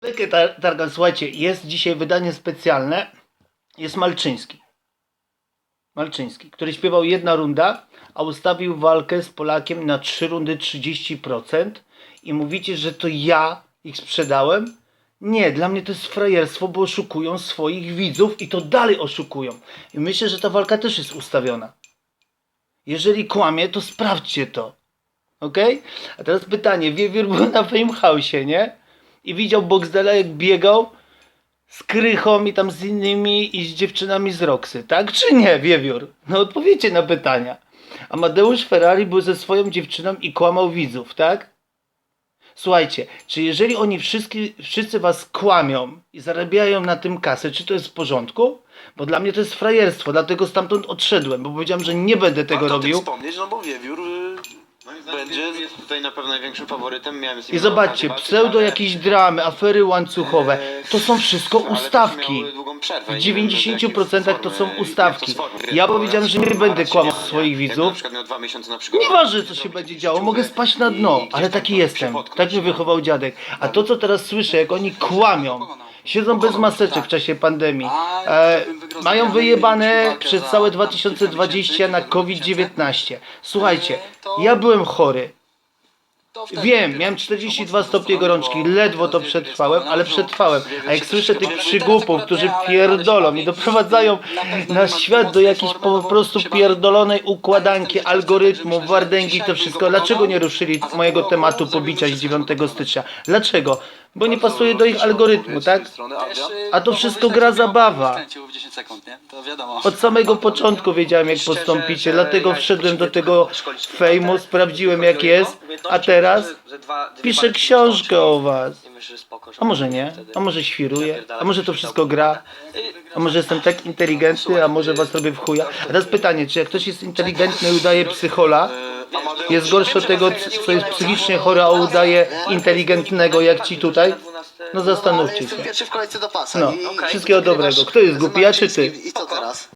Bekę tar- Targan, słuchajcie, jest dzisiaj wydanie specjalne. Jest Malczyński. Malczyński, który śpiewał jedna runda, a ustawił walkę z Polakiem na trzy rundy 30%. I mówicie, że to ja ich sprzedałem? Nie, dla mnie to jest frajerstwo, bo oszukują swoich widzów i to dalej oszukują. I myślę, że ta walka też jest ustawiona. Jeżeli kłamie, to sprawdźcie to. Okej? A teraz pytanie. Wiewiór był na Fame House, nie? I widział Boxdela jak biegał z Krychą i tam z innymi i z dziewczynami z Roxy, tak? Czy nie, Wiewiór? No odpowiedzcie na pytania. Amadeusz Ferrari był ze swoją dziewczyną i kłamał widzów, tak? Słuchajcie, czy jeżeli oni wszyscy, wszyscy was kłamią i zarabiają na tym kasę, czy to jest w porządku? Bo dla mnie to jest frajerstwo, dlatego stamtąd odszedłem, bo powiedziałem, że nie będę tego Warto robił. tym wspomnieć, no bo Wiewiór y, Będzie- Wiewiór jest tutaj na pewno największym faworytem. Miałem z nim I zobaczcie, okazję walczyć, pseudo ale- jakieś dramy, afery łańcuchowe, to są wszystko ale też ustawki. miały długą przerwę i W nie wiem, do 90% jakiej to są formy- jak ustawki. to. Ja powiedziałem, że nie będę kłamał swoich Jak widzów. przykład miał dwa miesiące na przygodę. Nieważne co się będzie działo, mogę spaść na dno, ale taki jestem. Tak mnie wychował dziadek. A to co teraz słyszę, jak oni kłamią, siedzą bez maseczek w czasie pandemii, e, mają wyjebane przez całe 2020 na COVID-19. Słuchajcie, ja byłem chory. Wiem, miałem 42 stopnie gorączki, ledwo to przetrwałem, ale przetrwałem. A jak słyszę tych przygłupów, którzy pierdolą i doprowadzają na świat do jakiejś po prostu pierdolonej układanki, algorytmów, wardęgi, to wszystko, dlaczego nie ruszyli mojego tematu pobicia z 9 stycznia? Dlaczego? Bo nie pasuje do ich algorytmu, tak? Adrian. A to wszystko gra zabawa. Kręcił w 10 sekund, nie? To wiadomo. Od samego początku wiedziałem jak postąpicie, dlatego wszedłem do tego fejmu, sprawdziłem jak jest, a teraz piszę książkę o was. A może nie? A może świruję? A może to wszystko gra? A może jestem tak inteligentny, a może was robię w chuja? A teraz pytanie, czy jak ktoś jest inteligentny i udaje psychola, Y, Amadeusz- jest gorszy od tego, co jest psychicznie chory, a udaje inteligentnego jak ci tutaj? No zastanówcie jestem się. pierwszy w kolejce do pasa. No, i, wszystkiego dobrego. Kto jest głupi, ja czy ty? I co teraz?